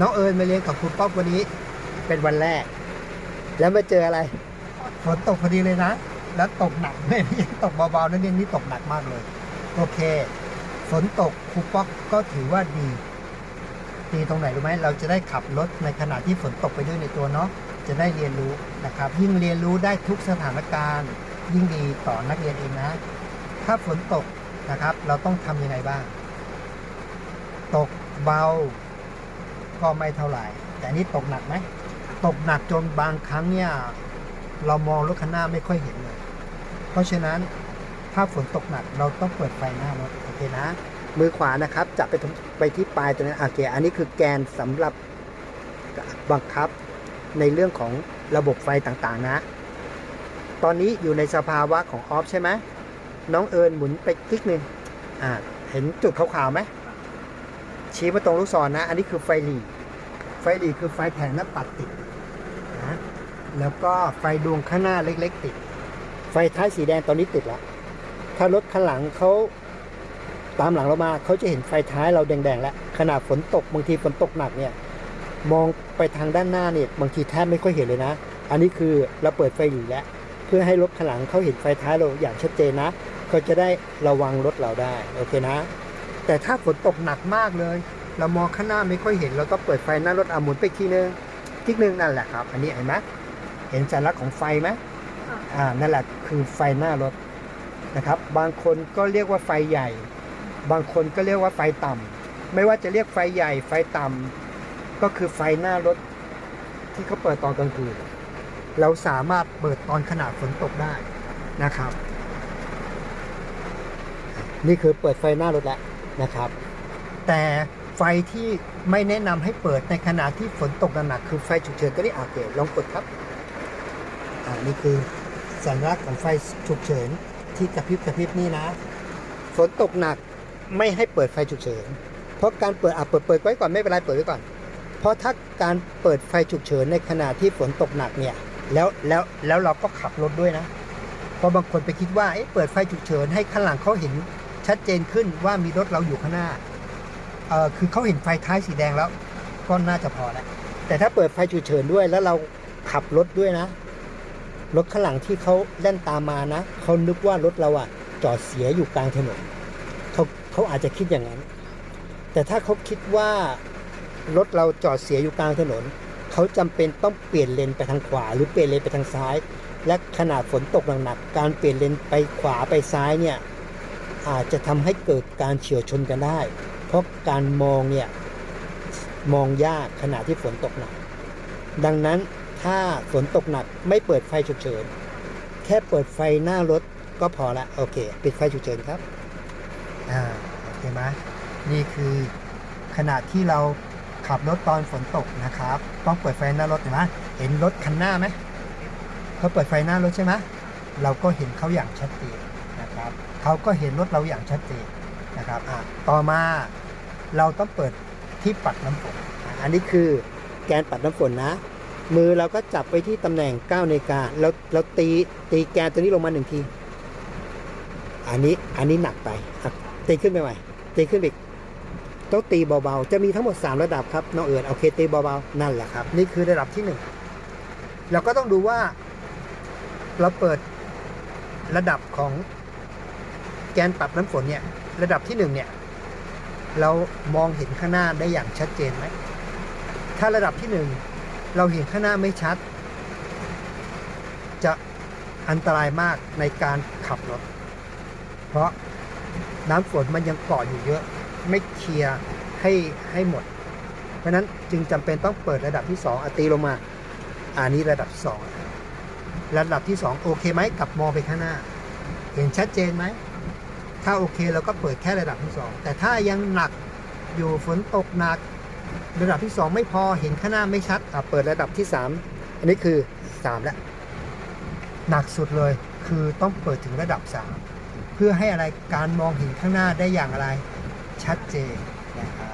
น้องเอิญมาเรียนกับครูป๊อปวันนี้ เป็นวันแรก แล้วมาเจออะไรฝนตกพอดีเลยนะ แล้วตกหนักไม่ใช่ตกเบาๆนั่นเองนี่ตกหนักมากเลย โอเคฝนตกครูป๊อปก็ถือว่าดีดีตรงไหนรู้ไหมเราจะได้ขับรถในขณะที่ฝนตกไปด้วยในตัวเนาะจะได้เรียนรู้นะครับ ยิ่งเรียนรู้ได้ทุกสถานการณ์ ยิ่งดีต่อนักเรียนเองนะ ถ้าฝนตกนะครับ เราต้องทำยังไงบ้าง ตกเบา ก็ไม่เท่าไหร่ แต่นี่ตกหนักไหมตกหนักจนบางครั้งเนี่ยเรามองรถข้างหน้าไม่ค่อยเห็นเลย เพราะฉะนั้นถ้าฝนตกหนักเราต้องเปิดไฟหน้ารถโอเคนะ มือขวานะครับจับไปไปที่ปลายตัวนี้โอเคอันนี้คือแกนสำหรับบังคับในเรื่องของระบบไฟต่างๆนะ ตอนนี้อยู่ในสภาวะของออฟใช่ไหมน้องเอิญหมุนไปคลิกหนึ่งอ่าเห็นจุดขาวๆไหม ชี้มาตรงลูกศรนะ อันนี้คือไฟหลีไฟหลีคือไฟแผงหน้าปัดติดนะแล้วก็ไฟดวงข้างหน้าเล็ก ๆ ติด ไฟท้ายสีแดงตอนนี้ติดแล้วถ้ารถข้างหลังเขาตามหลังเรามาเขาจะเห็นไฟท้ายเราแดงๆแล้วขนาดฝนตกบางทีฝนตกหนักเนี่ยมองไปทางด้านหน้าเนี่ยบางทีแทบไม่ค่อยเห็นเลยนะ อันนี้คือเราเปิดไฟหลีแล้วเพื่อให้รถข้างหลังเขาเห็นไฟท้ายเราอย่างชัดเจนนะเขาจะได้ระวังรถเราได้โอเคนะ แต่ถ้าฝนตกหนักมากเลย เรามองข้างหน้าไม่ค่อยเห็น เราก็เปิดไฟหน้ารถอาหมุนไปทีนึงทีนึงนั่นแหละครับ อันนี้เห็นไหมเห็นสัญลักษณ์ของไฟไหมอ่านั่นแหละคือไฟหน้ารถนะครับ บางคนก็เรียกว่าไฟใหญ่ บางคนก็เรียกว่าไฟต่ำไม่ว่าจะเรียกไฟใหญ่ ไฟต่ำก็คือไฟหน้ารถ ที่เขาเปิดตอนกลางคืนเราสามารถเปิดตอนขณะฝนตกได้นะครับ นี่คือเปิดไฟหน้ารถแล้ว นะครับ แต่ไฟที่ไม่แนะนำให้เปิดในขณะที่ฝนตกหนักคือไฟฉุกเฉินก็ได้อาเกลองกดครับอ่านี่คือสัญลักษณ์ของไฟฉุกเฉินที่กระพริบกระพริบนี่นะ ฝนตกหนักไม่ให้เปิดไฟฉุกเฉิน เพราะการเปิดอะเปิดเปิดไว้ก่อนไม่เป็นไรเปิดไว้ก่อน เพราะถ้าการเปิดไฟฉุกเฉินในขณะที่ฝนตกหนักเนี่ยแล้วแล้วแล้วเราก็ขับรถด้วยนะ เพราะบางคนไปคิดว่าเอ๊ะเปิดไฟฉุกเฉินให้ข้างหลังเขาเห็น ชัดเจนขึ้นว่ามีรถเราอยู่ข้างหน้าเอ่อคือเขาเห็นไฟท้ายสีแดงแล้ว ก็น่าจะพอแล้วแต่ถ้าเปิดไฟฉุกเฉินด้วยแล้วเราขับรถด้วยนะ รถข้างหลังที่เขาเล่นตามมานะเขานึกว่ารถเราอะจอดเสียอยู่กลางถนนเขาเขาอาจจะคิดอย่างนั้น แต่ถ้าเขาคิดว่ารถเราจอดเสียอยู่กลางถนนเขาจำเป็นต้องเปลี่ยนเลนไปทางขวา หรือเปลี่ยนเลนไปทางซ้าย และขนาดฝนตกหนักๆการเปลี่ยนเลนไปขวาไปซ้ายเนี่ย อาจจะทำให้เกิดการเฉียวชนกันได้ เพราะการมองเนี่ยมองยากขณะที่ฝนตกหนัก ดังนั้นถ้าฝนตกหนักไม่เปิดไฟฉุกเฉิน แค่เปิดไฟหน้ารถก็พอละโอเค ปิดไฟฉุกเฉินครับอ่าโอเคไหมนี่คือขณะที่เราขับรถตอนฝนตกนะครับ ต้องเปิดไฟหน้ารถเห็นไหมเห็นรถคันหน้าไหมเขาเปิดไฟหน้ารถใช่ไหมเราก็เห็นเขาอย่างชัดเจน เขาก็เห็นรถเราอย่างชัดเจนนะครับต่อมาเราต้องเปิดที่ปัดน้ำฝน อันนี้คือแกนปัดน้ำฝนนะ มือเราก็จับไปที่ตำแหน่ง9นาฬิกาแล้วเราตีตีแกนตัวนี้ลงมาหนึ่งที อันนี้อันนี้หนักไปตีขึ้นไปใหม่ตีขึ้นอีกต้องตีเบาๆ จะมีทั้งหมด 3 ระดับครับน้องเอิญโอเคตีเบาๆ นั่นแหละครับ นี่คือระดับที่ 1 เราก็ต้องดูว่า เราเปิดระดับของ แกนปรับน้ำฝนเนี่ยระดับที่1เนี่ยเรามองเห็นข้างหน้าได้อย่างชัดเจนไหมถ้าระดับที่หนึ่งเราเห็นข้างหน้าไม่ชัด จะอันตรายมากในการขับรถ เพราะน้ำฝนมันยังเกาะอยู่เยอะ ไม่เคลียร์ให้ให้หมด เพราะนั้นจึงจำเป็นต้องเปิดระดับที่ 2อะตีลงมาอันนี้ระดับที่สองระดับที่ 2 โอเคไหมกลับมองไปข้างหน้า เห็นชัดเจนไหม ถ้าโอเคเราก็เปิดแค่ระดับที่ 2 แต่ถ้ายังหนักอยู่ฝนตกหนัก ระดับที่ 2 ไม่พอเห็นข้างหน้าไม่ชัดอะเปิดระดับที่ 3 อันนี้คือ 3 แล้ว หนักสุดเลยคือต้องเปิดถึงระดับ 3 เพื่อให้อะไรการมองเห็นข้างหน้าได้อย่างอะไรชัดเจนนะครับ